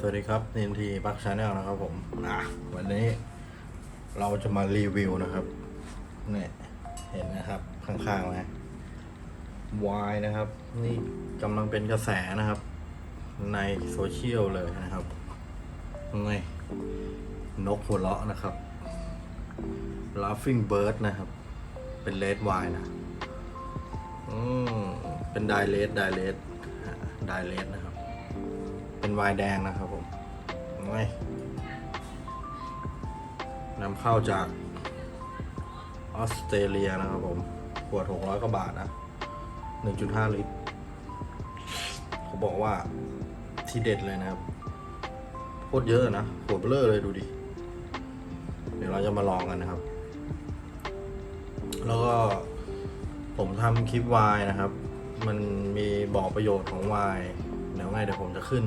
สวัสดีครับนินทีปักชาแนลนะครับผมอะวันนี้เราจะมารีวิวนะครับเนี่ยเห็นนะครับข้างๆไหมวายนะครับ นี่กำลังเป็นกระแสนะครับ ในโซเชียลเลยนะครับนี่นกหัวเราะนะครับ laughing bird นะครับ เป็นเลดวายนะ อืมเป็นไดเลดไดเลดไดเลดนะครับ เป็นไวน์แดงนะครับผมไม่นำเข้าจากออสเตรเลียนะครับผม ขวด 600 กว่าบาทนะ 1.5 ลิตร เขาบอกว่าที่เด็ดเลยนะครับ โคตรเยอะนะ ขวดเบลอเลยดูดิ เดี๋ยวเราจะมาลองกันนะครับ แล้วก็ผมทำคลิปวายนะครับ มันมีบอกประโยชน์ของวาย เดี๋ยวไงเดี๋ยวผมจะขึ้น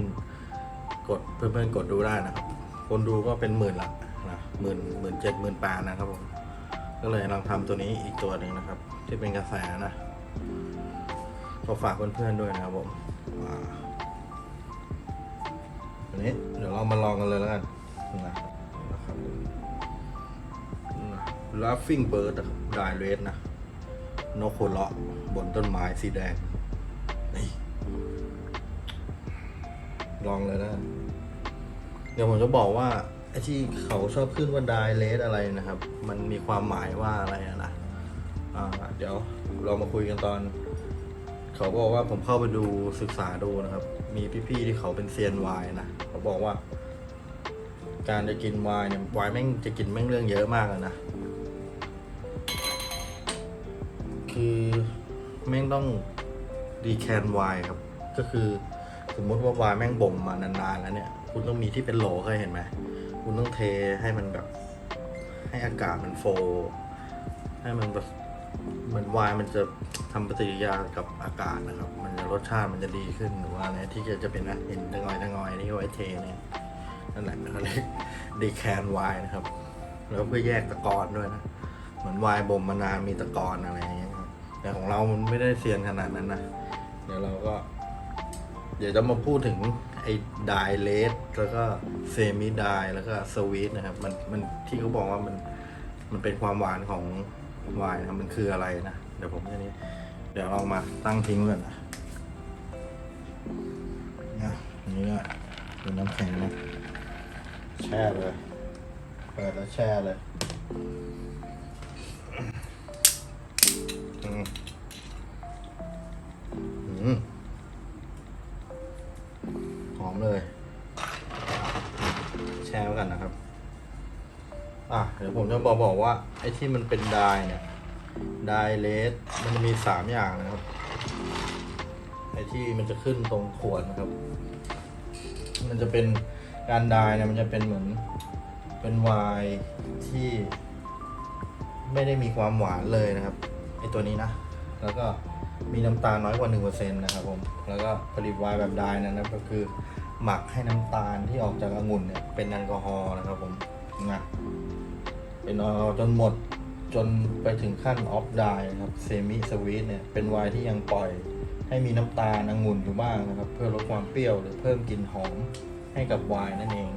กดเพื่อนๆกดดูได้นะครับ คนดูก็เป็นหมื่นละนะหมื่นหมื่นเจ็ดหมื่นปดนะครับผมก็เลยลองทำตัวนี้อีกตัวหนึ่งนะครับ ที่เป็นกระแสนะก็ฝากเพื่อนๆด้วยนะครับผมอันนี้เดี๋ยวเรามาลองกันเลยแล้วกันนะนะครับ Laughing Bird นะครับ Die Red นะนกหัวเราะบนต้นไม้สีแดงนี่ ลองเลยนะ เดี๋ยวผมจะบอกว่าไอ้ที่เขาชอบขึ้นว่า Die Red อะไรนะครับ มันมีความหมายว่าอะไรนะอ่าเดี๋ยวเรามาคุยกันตอน เขาบอกว่าผมเข้าไปดูศึกษาดูนะครับ มีพี่ๆที่เขาเป็นเซียนไวน์นะเขาบอกว่า การจะกินไวน์เนี่ยไวน์แม่งจะกินแม่งเรื่องเยอะมากเลยนะคือแม่งต้องดีแคนไวน์ครับ ก็คือ มมติว่าวน์แม่งบ่มมานานๆแล้วเนี่ย คุณต้องมีที่เป็นโหลเคยเห็นไหม คุณต้องเทให้มันแบบ ให้อากาศมันโฟ ให้มันแบบเหมือนวน์มันจะทำปฏิกิริยากับอากาศนะครับ มันจะรสชาติมันจะดีขึ้นหรือว่าอะไรที่จะจะเป็นนะเห็นตะงอยตะงอยที่ไว้เทเนี่ยนั่นแหละเขาเรียกดีแคนวน์นะครับ แล้วเพื่อแยกตะกอนด้วยนะ เหมือนวน์บ่มมานานมีตะกอนอะไรอย่างเงี้ยแต่ของเรามันไม่ได้เซียนขนาดนั้นนะ เดี๋ยวเราก็ เดี๋ยวจะมาพูดถึงไอ้ไดเลสแล้วก็เซมิดไดแล้วก็สวีทนะครับ มันมันที่เขาบอกว่ามันมันเป็นความหวานของไวน์นะมันคืออะไรนะ เดี๋ยวผมจะนี้ เดี๋ยวเรามาตั้งทิ้งก่อนนะนะอันนี้ก็เป็นน้ำแข็งนะแช่เลย เปิดแล้วแช่เลย เลย แช่ไว้กันนะครับ อะ เดี๋ยวผมจะบอกบอกว่า ไอ้ที่มันเป็นไดายเนี่ยไดเลสมันมีสามอย่างนะครับ ไอ้ที่มันจะขึ้นตรงขวดนะครับ มันจะเป็นการไดายเนี่ยมันจะเป็นเหมือนเป็นไวน์ที่ไม่ได้มีความหวานเลยนะครับไอตัวนี้นะ แล้วก็มีน้ำตาลน้อยกว่า1%นะครับผม แล้วก็ผลิตไวน์แบบไดน์นะครับก็คือ หมักให้น้ำตาลที่ออกจากองุ่นเนี่ยเป็นแอลกอฮอล์นะครับผมนะเป็นแอลกอฮอล์จนหมดจนไปถึงขั้นออฟไดนะครับเซมิสวีทเนี่ยเป็นไวน์ที่ยังปล่อยให้มีน้ำตาลองุ่นอยู่บ้างนะครับ เพื่อลดความเปรี้ยวหรือเพิ่มกลิ่นหอมให้กับไวน์นั่นเอง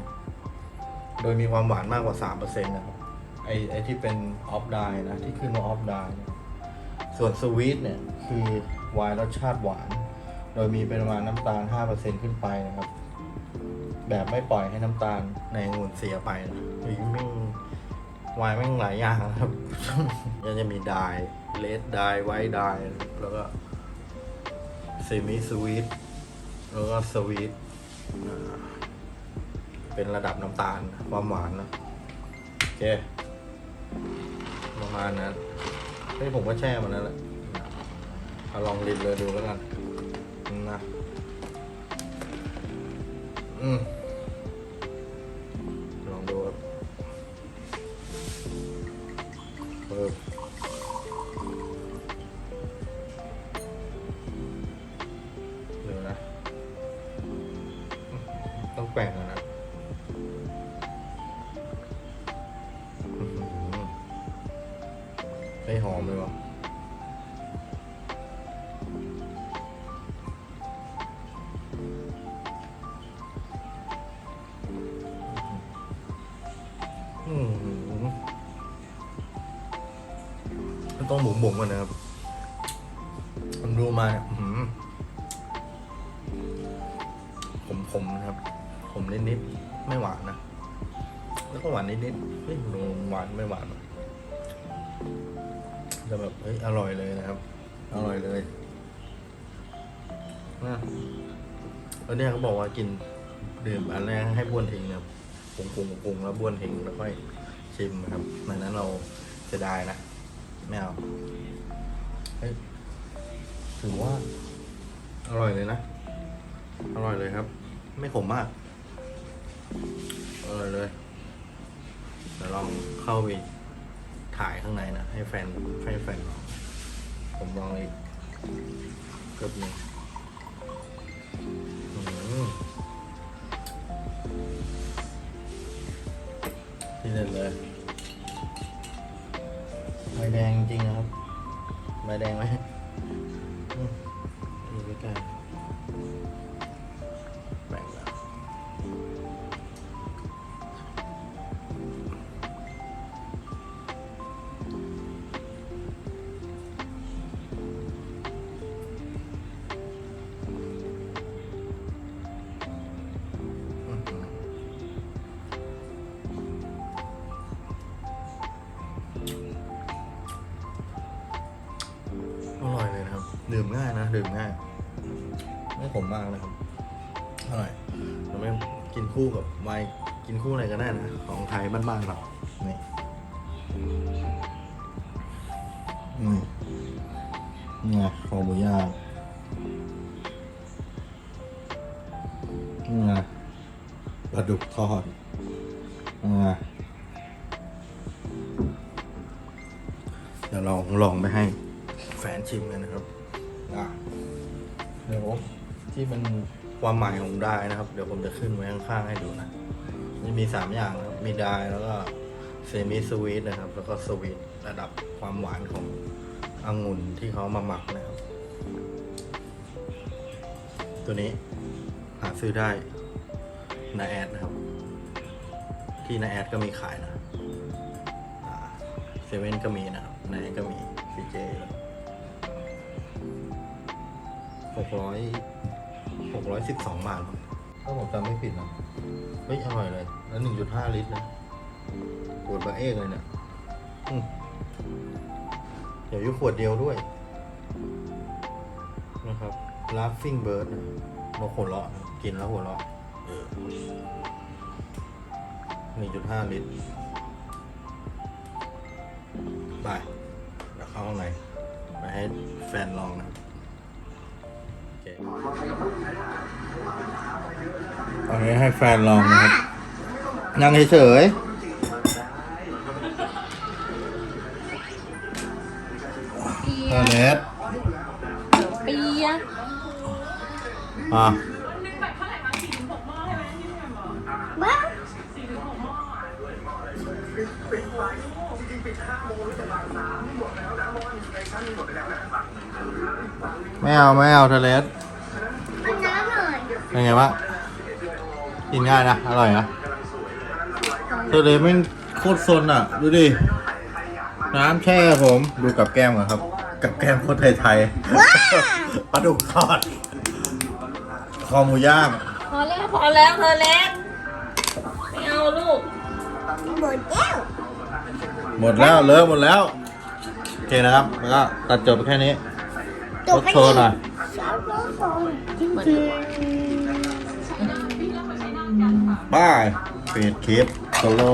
โดยมีความหวานมากกว่า 3%นะครับไอไอที่เป็นออฟไดนะที่ขึ้นว่าออฟไดส่วนสวีทเนี่ยคือไวน์รสชาติหวาน โดยมีปริมาณน้ำตาล 5%ขึ้นไปนะครับ แบบไม่ปล่อยให้น้ำตาลในองุ่นเสียไปนะมีแม่งไวน์แม่งหลายอย่างครับยังจะมีไดเลดไดไวท์ไดแล้วก็เซมิสวีทแล้วก็สวีทเป็นระดับน้ำตาลความหวานนะโอเคประมาณนั้นเฮ้ยผมก็แช่มาแล้วแหละเอาลองรินเลยดูแล้วกันนะ อืม เมันต้องบุ๋มๆกันนะครับผมดูมาเนี่ยอื้อหือขมนะครับขมนิดๆไม่หวานนะ แล้วก็หวานนิดๆเฮ้ยมันหวานไม่หวานหรอกแบบเฮ้ยอร่อยเลยนะครับ อร่อยเลยนะแล้วเนี่ยเขาบอกว่ากินดื่มอันแรกให้บ้วนทิ้งนะครับปรุงปรุงปรุงแล้วบ้วนทิ้งแล้วค่อยชิมนะครับดังนั้นเราจะได้นะ ไม่เอาเฮ้ยถือว่าอร่อยเลยนะ อร่อยเลยครับ ไม่ขมมาก อร่อยเลยเดี๋ยวลองเข้าไปถ่ายข้างในนะ ให้แฟนให้แฟนลอง ผมลองอีกเกือบหนึ่งอืมที่เด็ดเลยใบ แดงจริงนะครับใบแดงไหมอืมดูใกล้ ดื่มง่าย ไม่ขมมากนะครับ อร่อยเราไม่กินคู่กับไวน์กินคู่อะไรก็ได้นะ ของไทยบ้านๆเรานี่นี่นี่ไงคอหมูย่างนี่ไงปลาดุกทอดนี่ไงเดี๋ยวลองลองไปให้แฟนชิมกันนะครับ อะเดี๋ยวที่มันความหมายของได้นะครับ เดี๋ยวผมจะขึ้นไว้ข้างๆให้ดูนะมันมีสามอย่างนะครับมีได้แล้วก็เซมิสวีทนะครับ แล้วก็สวีทระดับความหวานขององุ่นที่เขามาหมักนะครับ ตัวนี้หาซื้อได้ในแอดนะครับ ที่ในแอดก็มีขายนะเซเว่นก็มีนะครับในก็มีซีเจ หกร้อยหกร้อยสิบสองบาทครับถ้าผมจำไม่ผิดนะเฮ้ยอร่อยเลย แล้วหนึ่งจุดห้าลิตรนะขวดบาเอกเลยเนี่ยอืมเดี๋ยวอยู่ขวดเดียวด้วย นะครับ laughing bird นะนกหัวเราะกินแล้วหัวเราะหนึ่งจุดห้าลิตร ไป เดี๋ยวเข้าข้างในไปให้แฟนลองนะ อเคเอานี้ให้แฟนลองนะครับนั่งเฉยๆเออเน็ตเปียกอะบ้าไม่เอา ไม่เอาทะเลสมันน้ำหน่อย เป็นไงวะกินง่ายนะ อร่อยนะทะเลสแม่งโคตรซนอะ ดูดิ น้ำแช่ผม ดูกับแก้มก่อนครับ กับแก้มโคตรไทยๆปลาดุกทอด คอหมูย่าง พอแล้วพอแล้วเธอเล็กไม่เอาลูก หมดแล้วหมดแล้วเลิกหมดแล้ว โอเคนะครับ แล้วก็ตัดจบไปแค่นี้รถโชว์หน่อยจริง บายปิดคปโซโล่